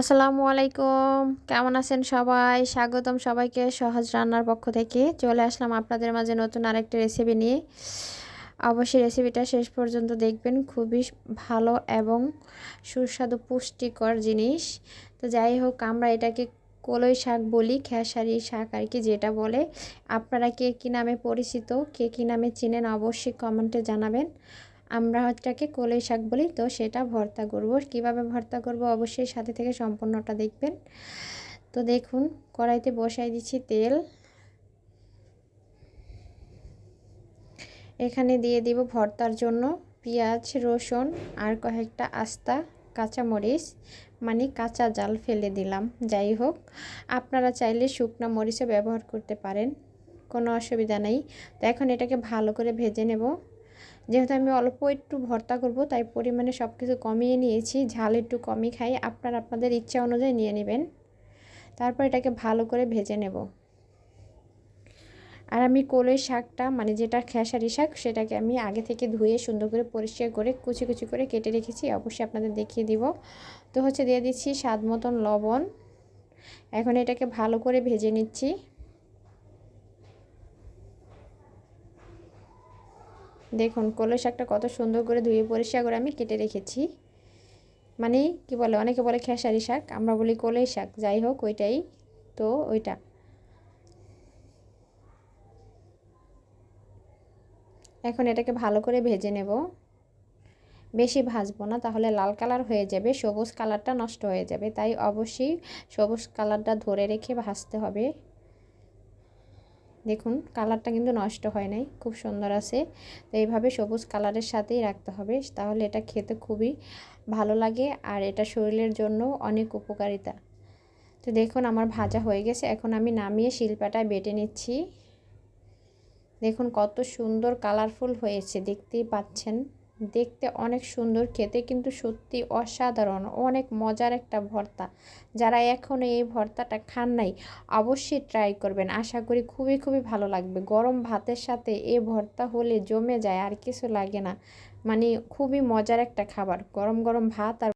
আসসালামু আলাইকুম। কেমন আছেন সবাই? স্বাগতম সবাইকে সহজ রান্নার পক্ষ থেকে। চলে আসলাম আপনাদের মাঝে নতুন আরেকটা রেসিপি নিয়ে। অবশ্যই রেসিপিটা শেষ পর্যন্ত দেখবেন। খুবই ভালো এবং সুস্বাদু, পুষ্টিকর জিনিস। তো যাই হোক, আমরা এটাকে কলই শাক বলি, খেসারি শাক আর কি যেটা বলে। আপনারা কে কী নামে পরিচিত, কে কী নামে চিনেন অবশ্যই কমেন্টে জানাবেন। আমরা এটাকে কলই শাক বলি, তো সেটা ভর্তা করব। কীভাবে ভর্তা করব? অবশ্যই সাথে থেকে সম্পূর্ণটা দেখবেন। তো দেখুন, কড়াইতে বসাই দিচ্ছি তেল। এখানে দিয়ে দিব ভর্তার জন্য পেঁয়াজ, রসুন আর কয়েকটা আস্তা কাঁচামরিচ। মানে কাঁচা জাল ফেলে দিলাম, যাই হোক। আপনারা চাইলে শুকনো মরিচও ব্যবহার করতে পারেন, কোনো অসুবিধা নেই। তো এখন এটাকে ভালো করে ভেজে নেব। যেহেতু আমি অল্প একটু ভর্তা করব, তাই পরিমাণে সব কিছু কমিয়ে নিয়েছি। ঝাল একটু কমই খাই, আপনার আপনাদের ইচ্ছা অনুযায়ী নিয়ে নেবেন। তারপর এটাকে ভালো করে ভেজে নেব। আর আমি কলই শাকটা মানে যেটা খেসারি শাক, সেটাকে আমি আগে থেকে ধুয়ে সুন্দর করে পরিষ্কার করে কুচি কুচি করে কেটে রেখেছি, অবশ্যই আপনাদের দেখিয়ে দিব। তো হচ্ছে দিয়ে দিচ্ছি স্বাদ মতন লবণ। এখন এটাকে ভালো করে ভেজে নিচ্ছি। দেখুন কলই শাকটা কত সুন্দর করে ধুয়ে পরিষ্কার করে আমি কেটে রেখেছি। মানে কি বলে, অনেকে বলে খেসারি শাক, আমরা বলি কলই শাক, যাই হোক ওইটাই। তো ওইটা। এখন এটাকে ভালো করে ভেজে নেব। বেশি ভাজবো না, তাহলে লাল কালার হয়ে যাবে, সবুজ কালারটা নষ্ট হয়ে যাবে, তাই অবশ্যই সবুজ কালারটা ধরে রেখে ভাজতে হবে। দেখুন, কালারটা কিন্তু নষ্ট হয় নাই, খুব সুন্দর আছে। তো এইভাবে সবুজ কালারের সাথেই রাখতে হবে, তাহলে এটা খেতে খুবই ভালো লাগে আর এটা শরীরের জন্য অনেক উপকারিতা। তো দেখুন, আমার ভাজা হয়ে গেছে, এখন আমি নামিয়ে শিল্পাটায় বেটে নিচ্ছি। দেখুন, কত সুন্দর, কালারফুল হয়েছে, দেখতেই পাচ্ছেন। দেখতে অনেক সুন্দর খেতে, কিন্তু সত্যি অসাধারণ, অনেক মজার একটা ভর্তা। যারা এখনও এই ভর্তাটা খান নাই, অবশ্যই ট্রাই করবেন। আশা করি খুবই খুবই ভালো লাগবে। গরম ভাতের সাথে এ ভর্তা হলে জমে যায়, আর কিছু লাগে না। মানে খুবই মজার একটা খাবার। গরম গরম ভাত আর